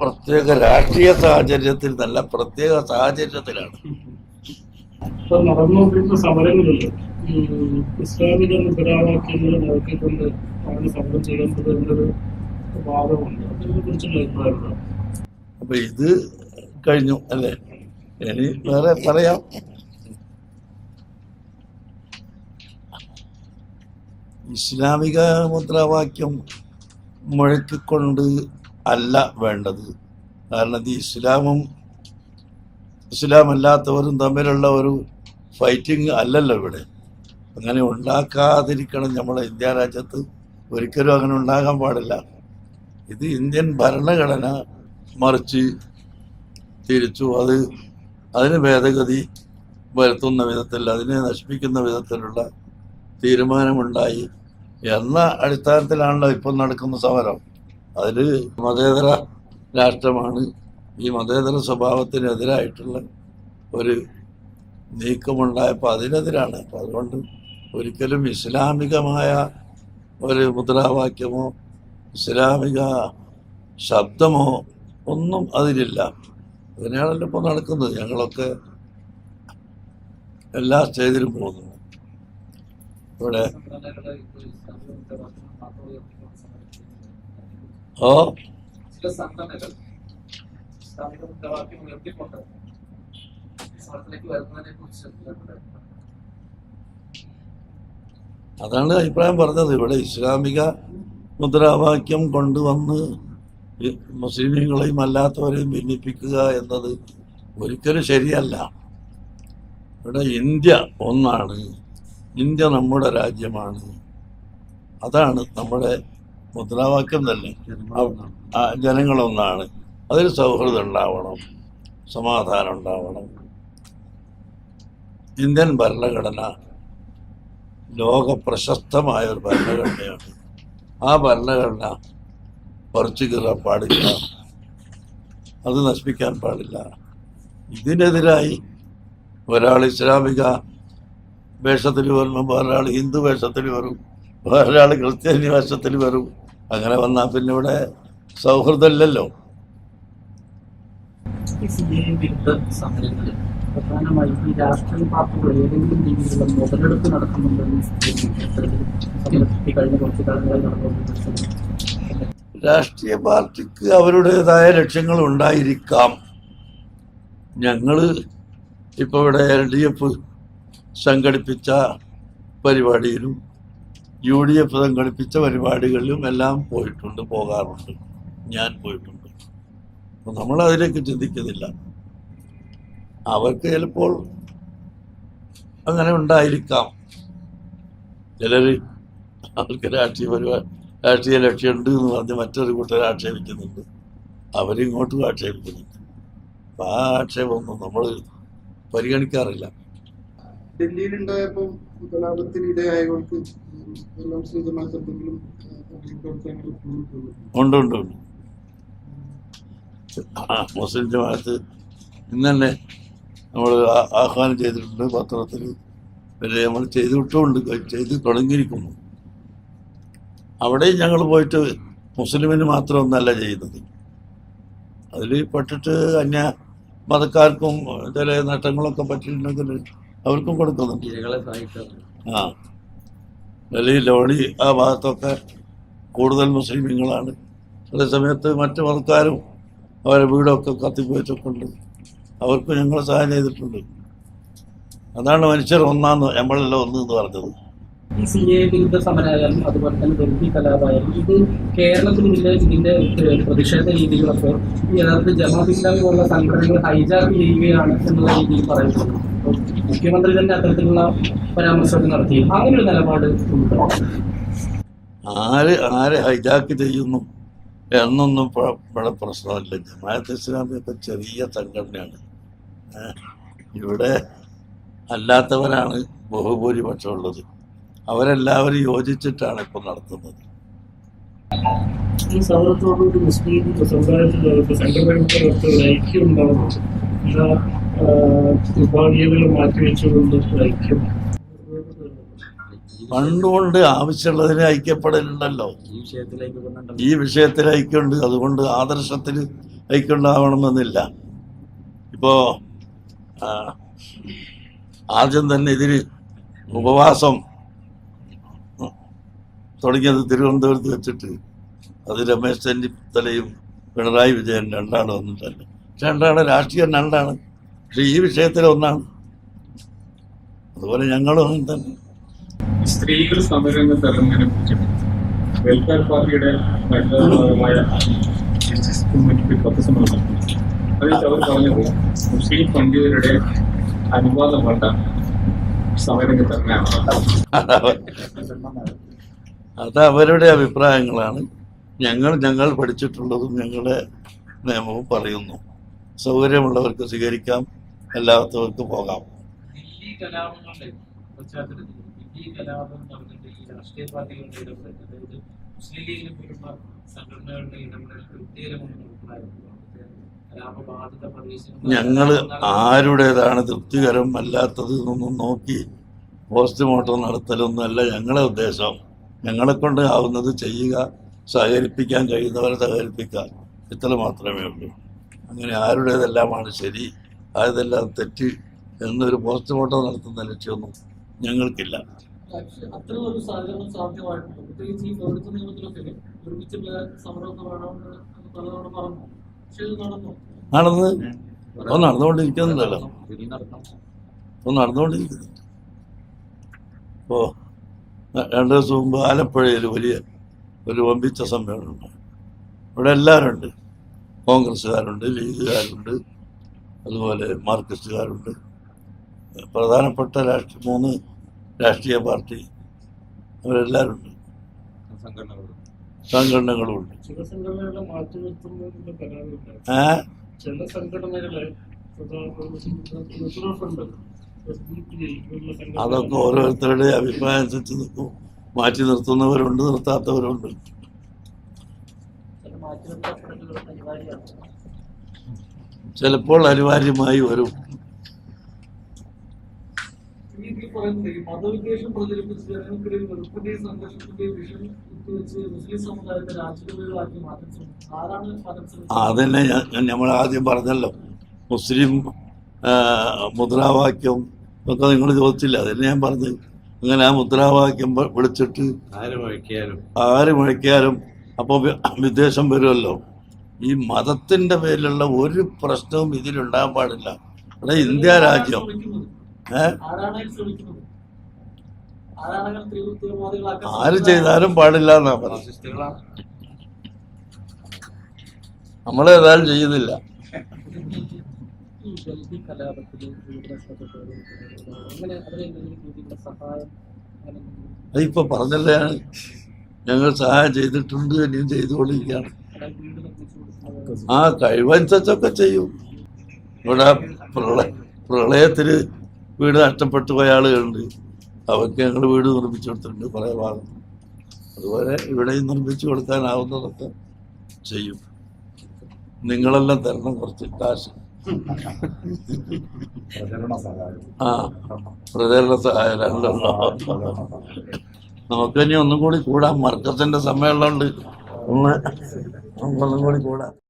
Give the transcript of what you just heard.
പ്രത്യേക രാഷ്ട്രീയ സാഹചര്യത്തിൽ നല്ല പ്രത്യേക സാഹചര്യത്തിലാണ്. ഇപ്പൊ നടന്നുകൊണ്ടിരുന്ന സമരങ്ങളിൽ ഈ ഇസ്ലാമിക മുദ്രാവാക്യങ്ങൾ നോക്കിക്കൊണ്ട് ആണ് സമരം ചെയ്യേണ്ടത് എന്നൊരു വാദമുണ്ട്. അതിനെ കുറിച്ചുള്ള അഭിപ്രായം എന്താണ്? അപ്പൊ ഇത് കഴിഞ്ഞു അല്ലേ? ഇനി വേറെ പറയാം. ഇസ്ലാമിക മുദ്രാവാക്യം മുഴക്കിക്കൊണ്ട് അല്ല വേണ്ടത്. കാരണം ഇത് ഇസ്ലാമും ഇസ്ലാമല്ലാത്തവരും തമ്മിലുള്ള ഒരു ഫൈറ്റിംഗ് അല്ലല്ലോ ഇവിടെ. അങ്ങനെ ഉണ്ടാക്കാതിരിക്കണം നമ്മളെ ഇന്ത്യ രാജ്യത്ത്. ഒരിക്കലും അങ്ങനെ ഉണ്ടാകാൻ പാടില്ല. ഇത് ഇന്ത്യൻ ഭരണഘടന മറിച്ച് തിരിച്ചു. അത് അതിന് ഭേദഗതി വരുത്തുന്ന വിധത്തിൽ അതിനെ നശിപ്പിക്കുന്ന വിധത്തിലുള്ള തീരുമാനമുണ്ടായി. എന്ന അടിസ്ഥാനത്തിലാണല്ലോ ഇപ്പം നടക്കുന്ന സമരം. അതിൽ മതേതര രാഷ്ട്രമാണ് ഈ മതേതര സ്വഭാവത്തിനെതിരായിട്ടുള്ള ഒരു നീക്കമുണ്ടായപ്പോൾ അതിനെതിരാണ്. അപ്പം അതുകൊണ്ട് ഒരിക്കലും ഇസ്ലാമികമായ ഒരു മുദ്രാവാക്യമോ ഇസ്ലാമിക ശബ്ദമോ ഒന്നും അതിലില്ല. അതിനാണല്ലോ ഇപ്പോൾ നടക്കുന്നത്. ഞങ്ങളൊക്കെ എല്ലാ സ്റ്റേജിലും പോകുന്നു ഇവിടെ സംഘടനകളെ ഇപ്പോൾ ഇസ്ലാമിക മുദ്രാവാക്യം മാത്രം ഉയർത്തിക്കൊണ്ട് സമരം ചെയ്യുന്നത്. ഓ. അതാണ് അഭിപ്രായം പറഞ്ഞത്. ഇവിടെ ഇസ്ലാമിക മുദ്രാവാക്യം കൊണ്ടുവന്ന് മുസ്ലിമീങ്ങളെയും അല്ലാത്തവരെയും ഭിന്നിപ്പിക്കുക എന്നത് ഒരിക്കലും ശരിയല്ല. ഇവിടെ ഇന്ത്യ ഒന്നാണ്. ഇന്ത്യ നമ്മുടെ രാജ്യമാണ്. അതാണ് നമ്മുടെ മുദ്രാവാക്യം തന്നെ. ജനങ്ങളൊന്നാണ്. അതിൽ സൗഹൃദം ഉണ്ടാവണം സമാധാനം ഉണ്ടാവണം. ഇന്ത്യൻ ഭരണഘടന ലോക പ്രശസ്തമായ ഒരു ഭരണഘടനയാണ്. ആ ഭരണഘടന പറിച്ചു കീറാൻ പാടില്ല. അത് നശിപ്പിക്കാൻ പാടില്ല. ഇതിനെതിരായി ഒരാൾ ഇസ്ലാമിക വേഷത്തിൽ വരണം വേറൊരാൾ ഹിന്ദു വേഷത്തിൽ വരും വേറൊരാൾ ക്രിസ്ത്യാനി വേഷത്തിൽ വരും. അങ്ങനെ വന്നാൽ പിന്നെ ഇവിടെ സൗഹൃദമില്ലല്ലോ. പ്രധാനമായും ഈ രാഷ്ട്രീയ പാർട്ടികൾ ഏതെങ്കിലും രീതിയിലുള്ള മുതലെടുപ്പ് നടക്കുന്നുണ്ടെന്ന് സമരത്തിൽ കഴിഞ്ഞ കുറച്ച് കാലങ്ങളായി നടന്നുകൊണ്ടിരിക്കുന്നത് രാഷ്ട്രീയ പാർട്ടിക്ക് അവരുടേതായ ലക്ഷ്യങ്ങൾ ഉണ്ടായിരിക്കാം. ഞങ്ങൾ ഇപ്പോൾ ഇവിടെ എൽ ഡി എഫ് സംഘടിപ്പിച്ച പരിപാടിയിലും യു ഡി എഫ് സംഘടിപ്പിച്ച പരിപാടികളിലും എല്ലാം പോയിട്ടുണ്ട് പോകാറുണ്ട്. ഞാൻ പോയിട്ടുണ്ട്. അപ്പം നമ്മൾ അതിലേക്ക് ചിന്തിക്കുന്നില്ല. അവർക്ക് ചിലപ്പോൾ അങ്ങനെ ഉണ്ടായിരിക്കാം. ചിലർ അവർക്ക് രാഷ്ട്രീയ പരിപാടി രാഷ്ട്രീയ ലക്ഷ്യമുണ്ട് എന്ന് പറഞ്ഞ് മറ്റൊരു കൂട്ടർ ആക്ഷേപിക്കുന്നുണ്ട്. അവരിങ്ങോട്ടും ആക്ഷേപിക്കുന്നുണ്ട്. അപ്പം ആ ആക്ഷേപമൊന്നും നമ്മൾ പരിഗണിക്കാറില്ല. ഡൽഹിയിലുണ്ടായപ്പോൾ കലാപത്തിന് ഇടയായവർക്ക് എല്ലാം ജമാഅത്ത് എന്തെങ്കിലും ഉണ്ട് ഉണ്ട് ഉണ്ട്. മുസ്ലിം ജമാഅത്ത് ഇന്ന് തന്നെ നമ്മൾ ആഹ്വാനം ചെയ്തിട്ടുണ്ട്. പത്രത്തിൽ പിന്നെ നമ്മൾ ചെയ്തിട്ടുമുണ്ട് ചെയ്ത് തുടങ്ങിയിരിക്കുന്നു. അവിടെയും ഞങ്ങൾ പോയിട്ട് മുസ്ലിമിന് മാത്രമൊന്നല്ല ചെയ്യുന്നത്. അതിൽ പെട്ടിട്ട് അന്യ മതക്കാർക്കും ചില നേട്ടങ്ങളൊക്കെ പറ്റിയിട്ടുണ്ടെങ്കിൽ അവർക്കും കൊടുക്കുന്നു. ഇരകളെ സഹായിക്കാറുണ്ട് ആ. ഡൽഹി ലോണി ആ ഭാഗത്തൊക്കെ കൂടുതൽ മുസ്ലിമീങ്ങളാണ്. അതേ സമയത്ത് മറ്റു മതക്കാരും അവരെ വീടൊക്കെ കത്തിപ്പോയിട്ടൊക്കെ അവർക്കും അവർക്ക് ഞങ്ങൾ സഹായം ചെയ്തിട്ടുണ്ട്. അതാണ് മനുഷ്യർ ഒന്നാന്ന് നമ്മളെല്ലാം ഒന്ന് എന്ന് പറഞ്ഞത്. ഈ സി എ വിരുദ്ധ സമരമായാലും അതുപോലെ തന്നെ ഡൽഹി കലാപമായാലും ഇത് കേരളത്തിൽ ഇതിന്റെ ഇതിന്റെ പ്രതിഷേധ രീതികളൊക്കെ യഥാർത്ഥ ജമാ ഇസ്ലാമി പോലുള്ള സംഘടനകൾ ഹൈജാക്ക് ചെയ്യുകയാണ് എന്നുള്ള രീതിയിൽ പറയുന്നു അപ്പോൾ മുഖ്യമന്ത്രി തന്നെ അത്തരത്തിലുള്ള പരാമർശമൊക്കെ നടത്തി അങ്ങനെ ഒരു നിലപാട് ആര് ആരെ ഹൈജാക്ക് ചെയ്യുന്നു എന്നൊന്നും ഇപ്പ- ഇവിടെ പ്രശ്നമില്ല. ജമാഅത്ത് ഇസ്ലാമിയൊക്കെ ചെറിയ സംഘടനയാണ്. ഇവിടെ അല്ലാത്തവരാണ് ബഹുഭൂരിപക്ഷം ഉള്ളത് അവരെല്ലാവരും യോജിച്ചിട്ടാണ് ഇപ്പം നടത്തുന്നത്. ഈ സമരത്തോടുകൂടി മുസ്ലിം സമുദായത്തിലുള്ള സംഘടനകൾക്ക് ഒരു ഐക്യം ഉണ്ടാവുന്നുണ്ട് എല്ലാ വിഭാഗീയതകളും മാറ്റിവെച്ചുകൊണ്ട് ഒരു ഐക്യം ഫണ്ട് കൊണ്ട് ആവശ്യമുള്ളതിന് ഐക്യപ്പെടലുണ്ടല്ലോ. ഈ വിഷയത്തിലേക്ക് കൊണ്ടുണ്ടല്ലോ ഈ വിഷയത്തിൽ ഐക്യമുണ്ട്. അതുകൊണ്ട് ആദർശത്തിൽ ഐക്യമുണ്ടാവണമെന്നില്ല. ഇപ്പോ ആദ്യം തന്നെ ഇതിന് ഉപവാസം തുടങ്ങിയത് തിരുവനന്തപുരത്ത് വെച്ചിട്ട് അത് രമേശ് ചെന്നിത്തലയും പിണറായി വിജയൻ രണ്ടാണ് വന്നിട്ടല്ല രണ്ടാണ് രാഷ്ട്രീയം രണ്ടാണ് പക്ഷെ ഈ വിഷയത്തിൽ ഒന്നാണ്. അതുപോലെ ഞങ്ങളും അങ്ങനെ തന്നെ. സ്ത്രീകൾ സമരരംഗത്ത് ഇറങ്ങുന്നതിനെ കുറിച്ച് വെൽഫെയർ പാർട്ടിയുടെ ഭാഗമായ കമ്മിറ്റി പത്രസമ്മേളനം അതിൽ അവർ പറഞ്ഞത് മുസ്ലിം പണ്ഡിതരുടെ അനുവാദം വേണ്ട സമരരംഗത്ത് ഇറങ്ങാനാണ് അത് അവരുടെ അഭിപ്രായങ്ങളാണ്. ഞങ്ങൾ ഞങ്ങൾ പഠിച്ചിട്ടുള്ളതും ഞങ്ങളുടെ നിയമവും പറയുന്നു. സൗകര്യമുള്ളവർക്ക് സ്വീകരിക്കാം. അല്ലാത്തവർക്ക് പോകാം. ഞങ്ങൾ ആരുടേതാണ് തൃപ്തികരം അല്ലാത്തത് എന്നൊന്നും നോക്കി പോസ്റ്റ്മോർട്ടം നടത്തലൊന്നുമല്ല ഞങ്ങളെ ഉദ്ദേശം. ഞങ്ങളെ കൊണ്ട് ആവുന്നത് ചെയ്യുക സഹകരിപ്പിക്കാൻ കഴിയുന്നവരെ സഹകരിപ്പിക്കുക. ഇത്ര മാത്രമേ ഉള്ളൂ. അങ്ങനെ ആരുടേതെല്ലാമാണ് ശരി? ആയതെല്ലാം തെറ്റ് എന്നൊരു പോസ്റ്റ്മോർട്ടം നടത്തുന്ന ലക്ഷ്യമൊന്നും ഞങ്ങൾക്കില്ല. നടന്നു ഇപ്പൊ നടക്കണം ഇപ്പൊ നടന്നുകൊണ്ടിരിക്കുന്നു. ഇപ്പോ രണ്ടു ദിവസം മുമ്പ് ആലപ്പുഴയിൽ വലിയ ഒരു വമ്പിച്ച സമ്മേളനമുണ്ട് ഇവിടെ എല്ലാവരുണ്ട്. കോൺഗ്രസ്സുകാരുണ്ട് ലീഗുകാരുണ്ട്. അതുപോലെ മാർക്സിസ്റ്റുകാരുണ്ട്. പ്രധാനപ്പെട്ട രാഷ്ട്രീയ മൂന്ന് രാഷ്ട്രീയ പാർട്ടി അവരെല്ലാവരും ഉണ്ട് സംഘടനകളുണ്ട് ചില സംഘടനകളെ അതൊക്കെ ഓരോരുത്തരുടെ അഭിപ്രായം അനുസരിച്ച് നിൽക്കും. മാറ്റി നിർത്തുന്നവരുണ്ട് നിർത്താത്തവരുണ്ട്. ചില മാറ്റി അനിവാര്യമാണ് ചിലപ്പോൾ അനിവാര്യമായി വരും. അതന്നെ ഞാൻ നമ്മൾ ആദ്യം പറഞ്ഞല്ലോ. മുസ്ലിം മുദ്രാവാക്യം ഒക്കെ നിങ്ങൾ ചോദിച്ചില്ല. അതന്നെ ഞാൻ പറഞ്ഞു അങ്ങനെ ആ മുദ്രാവാക്യം വിളിച്ചിട്ട് ആര് മുഴക്കിയാലും. ആര് മുഴക്കിയാലും അപ്പോൾ വിദ്വേഷം വരുമല്ലോ. ഈ മതത്തിന്റെ പേരിലുള്ള ഒരു പ്രശ്നവും ഇതിലുണ്ടാകാൻ പാടില്ല. ഇവിടെ ഇന്ത്യ രാജ്യം. ആര് ചെയ്താലും പാടില്ല എന്നാ പറഞ്ഞത്. നമ്മളെ നമ്മളേതായാലും ചെയ്യുന്നില്ല. അതിപ്പോ പറഞ്ഞല്ലേ ഞങ്ങൾ സഹായം ചെയ്തിട്ടുണ്ട് ഇനിയും ചെയ്തുകൊണ്ടിരിക്കുകയാണ്. ആ കഴിവനുസരിച്ചൊക്കെ ചെയ്യും. ഇവിടെ പ്രളയ പ്രളയത്തിൽ വീട് നഷ്ടപ്പെട്ടു പോയ ആളുകളുണ്ട്. അവർക്ക് ഞങ്ങൾ വീട് നിർമ്മിച്ചു കൊടുത്തിട്ടുണ്ട് കുറേ ഭാഗം. അതുപോലെ ഇവിടെയും നിർമ്മിച്ചു കൊടുക്കാനാവുന്നതൊക്കെ ചെയ്യും. നിങ്ങളെല്ലാം തരണം കുറച്ച് കാശ്. ആ പ്രചരണ സഹായം രണ്ടെണ്ണോ നമുക്ക് ഇനി ഒന്നും കൂടി കൂടാം. മർക്കത്തിന്റെ സമയമുള്ളതുകൊണ്ട് ഒന്ന് ഒന്നും കൂടി കൂടാം